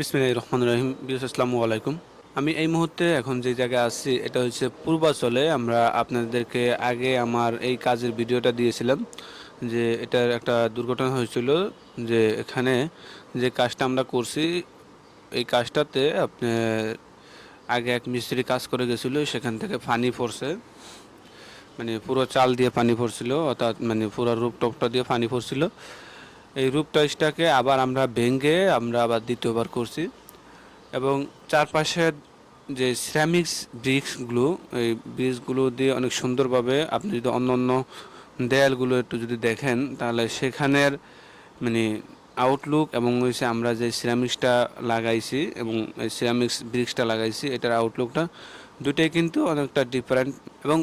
বিসমিল্লাহ রহমান রহিম। বিরস আসসালামু আলাইকুম। আমি এই মুহূর্তে এখন যে জায়গায় আছি, এটা হচ্ছে পূর্বাচলে। আমরা আপনাদেরকে আগে আমার এই কাজের ভিডিওটা দিয়েছিলাম যে এটার একটা দুর্ঘটনা হয়েছিল যে এখানে যে কাজটা আমরা করছি, এই কাজটাতে আপনি আগে এক মিস্ত্রি কাজ করে গেছিল, সেখান থেকে পানি পড়ছে। মানে পুরো চাল দিয়ে পানি পড়ছিল, অর্থাৎ মানে পুরো রূপ টপটা দিয়ে পানি পড়ছিল। এই রূপ টাইসটাকে আবার আমরা ভেঙে আমরা আবার দ্বিতীয়বার করছি। এবং চারপাশের যে সিরামিক্স ব্রিক্সগুলো এই ব্রিক্সগুলো দিয়ে অনেক সুন্দরভাবে আপনি যদি অন্য অন্য দেয়ালগুলো একটু যদি দেখেন, তাহলে সেখানের মানে আউটলুক এবং হচ্ছে আমরা যে সিরামিক্সটা লাগাইছি এবং সিরামিক্স ব্রিক্সটা লাগাইছি, এটার আউটলুকটা দুটোই কিন্তু অনেকটা ডিফারেন্ট এবং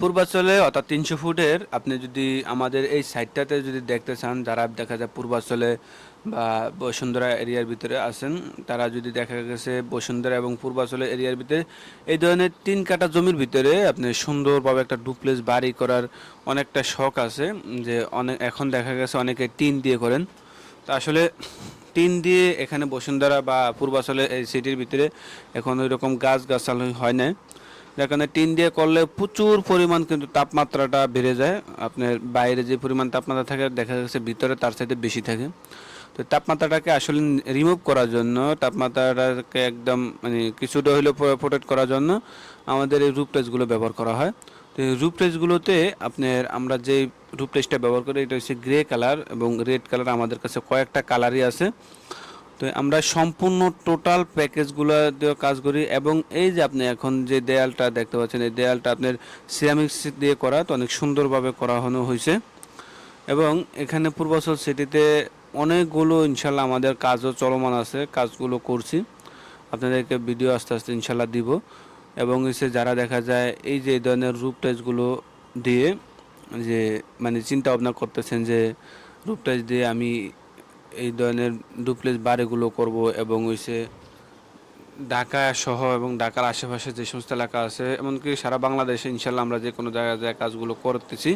পূর্বাচলে অর্থাৎ তিনশো ফুটের, আপনি যদি আমাদের এই সাইডটাতে যদি দেখতে চান, যারা দেখা যায় পূর্বাচলে বা বসুন্ধরা এরিয়ার ভিতরে আছেন, তারা যদি দেখা গেছে বসুন্ধরা এবং পূর্বাচলে এরিয়ার ভিতরে, এই ধরনের তিন কাটা জমির ভিতরে আপনি সুন্দরভাবে একটা ডুপ্লেস বাড়ি করার অনেকটা শখ আছে, যে অনেক এখন দেখা গেছে অনেকে টিন দিয়ে করেন। তা আসলে টিন দিয়ে এখানে বসুন্ধরা বা পূর্বাচলে এই সিটির ভিতরে এখন ওই রকম গাছ গাছালি হয় না কারণে টিন দিয়ে করলে প্রচুর পরিমাণ কিন্তু তাপমাত্রাটা বেড়ে যায়। আপনার বাইরে যে পরিমাণ তাপমাত্রা থাকে, দেখা যাচ্ছে ভিতরে তার সাথে বেশি থাকে। তো তাপমাত্রাটাকে আসলে রিমুভ করার জন্য, তাপমাত্রাটাকে একদম মানে কিছুটা হলেও প্রোটেক্ট করার জন্য আমাদের এই রূপ টেস্টগুলো ব্যবহার করা হয়। তো এই রূপ টেস্টগুলোতে আপনার আমরা যে রূপ টেস্টটা ব্যবহার করি, এটা হচ্ছে গ্রে কালার এবং রেড কালার আমাদের কাছে কয়েকটা কালারই আছে। তো আমরা সম্পূর্ণ টোটাল প্যাকেজগুলো দিয়ে কাজ করি এবং এই যে আপনি এখন যে দেয়ালটা দেখতে পাচ্ছেন, এই দেয়ালটা আপনার সিরামিক্স দিয়ে করা, তো অনেক সুন্দরভাবে করা হনো হয়েছে। এবং এখানে পূর্বাচল সিটিতে অনেকগুলো ইনশাল্লাহ আমাদের কাজও চলমান আছে, কাজগুলো করছি। আপনাদেরকে ভিডিও আস্তে আস্তে ইনশাল্লাহ দিব। এবং এসে যারা দেখা যায় এই যে ধরনের রূপ টাইজগুলো দিয়ে যে মানে চিন্তা ভাবনা করতেছেন যে রূপ টাইজ দিয়ে আমি এই ধরনের ডুপ্লেস বাড়িগুলো করব এবং হইছে ঢাকা সহ এবং ঢাকার আশেপাশে যে সমস্ত এলাকা আছে, এমনকি সারা বাংলাদেশে ইনশাল্লাহ আমরা যে কোনো জায়গায় জায়গায় কাজগুলো করতেছি,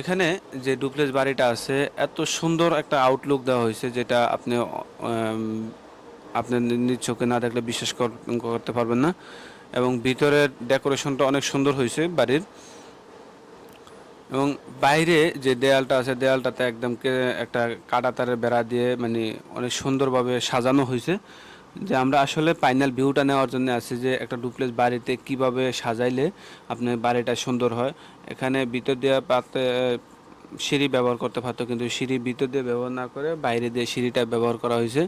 এখানে যে ডুপ্লেস বাড়িটা আছে, এত সুন্দর একটা আউটলুক দেওয়া হয়েছে যেটা আপনি আপনি নিজ চোখে না দেখলে বিশ্বাস করতে পারবেন না এবং ভিতরের ডেকোরেশনটা অনেক সুন্দর হয়েছে বাড়ির। এবং বাইরে যে দেয়ালটা আছে, দেয়ালটাতে একদম একটা কাটা তারের বেড়া দিয়ে মানে অনেক সুন্দরভাবে সাজানো হয়েছে। যে আমরা আসলে ফাইনাল ভিউটা নেওয়ার জন্য আছি যে একটা ডুপ্লেস বাড়িতে কীভাবে সাজাইলে আপনার বাড়িটা সুন্দর হয়। এখানে ভিতর দিয়ে পাতে, সিঁড়ি ব্যবহার করতে পারতো, কিন্তু সিঁড়ি ভিতর দিয়ে ব্যবহার না করে বাইরে দিয়ে সিঁড়িটা ব্যবহার করা হয়েছে।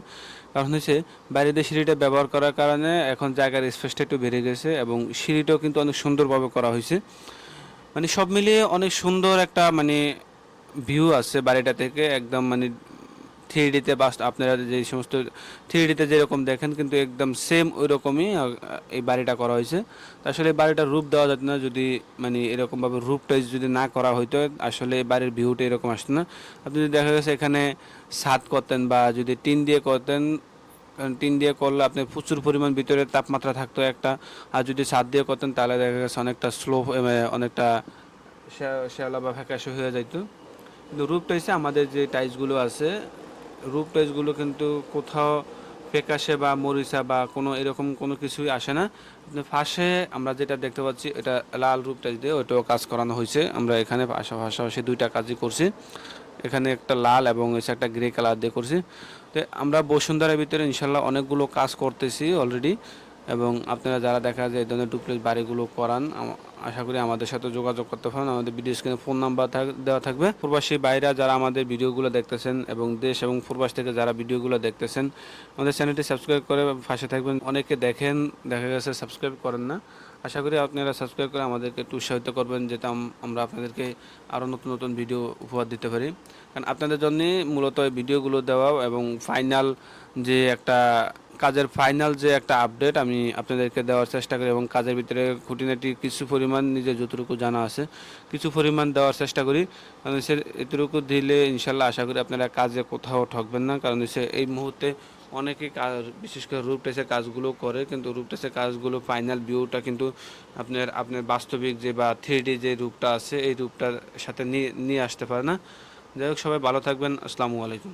কারণ হচ্ছে বাইরে দিয়ে সিঁড়িটা ব্যবহার করার কারণে এখন জায়গার স্পেসটা একটু বেড়ে গেছে এবং সিঁড়িটাও কিন্তু অনেক সুন্দরভাবে করা হয়েছে। মানে সব মিলিয়ে অনেক সুন্দর একটা মানে ভিউ আছে বাড়িটা থেকে। একদম মানে থ্রি ডিতে বাস আপনারা যে সমস্ত থ্রি ডিতে যেরকম দেখেন, কিন্তু একদম সেম ওই রকমই এই বাড়িটা করা হয়েছে। আসলে এই বাড়িটার রূপ দেওয়া যেত না, যদি মানে এরকমভাবে রূপটাই যদি না করা হইতো, আসলে এই বাড়ির ভিউটা এরকম আসতো না। আপনি যদি দেখা গেছে এখানে ছাদ করতেন বা যদি টিন দিয়ে করতেন টিন দিয়ে করলে আপনি প্রচুর পরিমাণ ভিতরে তাপমাত্রা থাকতো একটা। আর যদি ছাদ দিয়ে করতেন, তাহলে দেখা গেছে অনেকটা স্লো অনেকটা শ্যাওলা বা ফ্যাকাশে হয়ে যাইতো। কিন্তু রূপ টাইসে আমাদের যে টাইসগুলো আছে রূপ টাইসগুলো কিন্তু কোথাও ফেকাশে বা মরিচা বা কোনো এরকম কোনো কিছুই আসে না। আপনি ফাঁসে আমরা যেটা দেখতে পাচ্ছি, এটা লাল রূপ টাইস দিয়ে ওইটাও কাজ করানো হয়েছে। আমরা এখানে পাশাপাশি দুইটা কাজই করছি। এখানে একটা লাল এবং এসে একটা গ্রে কালার দিয়ে করছি। তো আমরা বসুন্ধরার ভিতরে ইনশাল্লাহ অনেকগুলো কাজ করতেছি অলরেডি এবং আপনারা যারা দেখা যায় এই ধরনের ডুপ্লেস বাড়িগুলো করান আশা করি আমাদের সাথে যোগাযোগ করতে পারেন। আমাদের ভিডিও স্ক্রিনে ফোন নাম্বার দেওয়া থাকবে। প্রবাসী বাইরা যারা আমাদের ভিডিওগুলো দেখতেছেন এবং দেশ এবং প্রবাস থেকে যারা ভিডিওগুলো দেখতেছেন, আমাদের চ্যানেলটি সাবস্ক্রাইব করে পাশে থাকবেন। অনেকে দেখেন, দেখা গেছে সাবস্ক্রাইব করেন না। আশা করি আপনারা সাবস্ক্রাইব করে আমাদেরকে একটু উৎসাহিত করবেন, যেটা আমরা আপনাদেরকে আরও নতুন নতুন ভিডিও উপহার দিতে পারি। কারণ আপনাদের জন্যে মূলত ভিডিওগুলো দেওয়া এবং ফাইনাল যে একটা, কাজের ফাইনাল যে একটা আপডেট আমি আপনাদেরকে দেওয়ার চেষ্টা করি এবং কাজের ভিতরে খুঁটিনাটি কিছু পরিমাণ নিজের যতটুকু জানা আছে, কিছু পরিমাণ দেওয়ার চেষ্টা করি। কারণ সে, এতটুকু দিলে ইনশাল্লাহ আশা করি আপনারা কাজে কোথাও ঠকবেন না, কারণ সে, এই মুহূর্তে অনেকে বিশেষ করে রূপ টেসের কাজগুলো করে, কিন্তু রুপ টেসের কাজগুলো ফাইনাল ভিউটা কিন্তু আপনার আপনার বাস্তবিক যে বা থ্রি যে রূপটা আছে, এই রূপটার সাথে নিয়ে নিয়ে আসতে পারে না। যাই হোক, সবাই ভালো থাকবেন। আসসালামু আলাইকুম।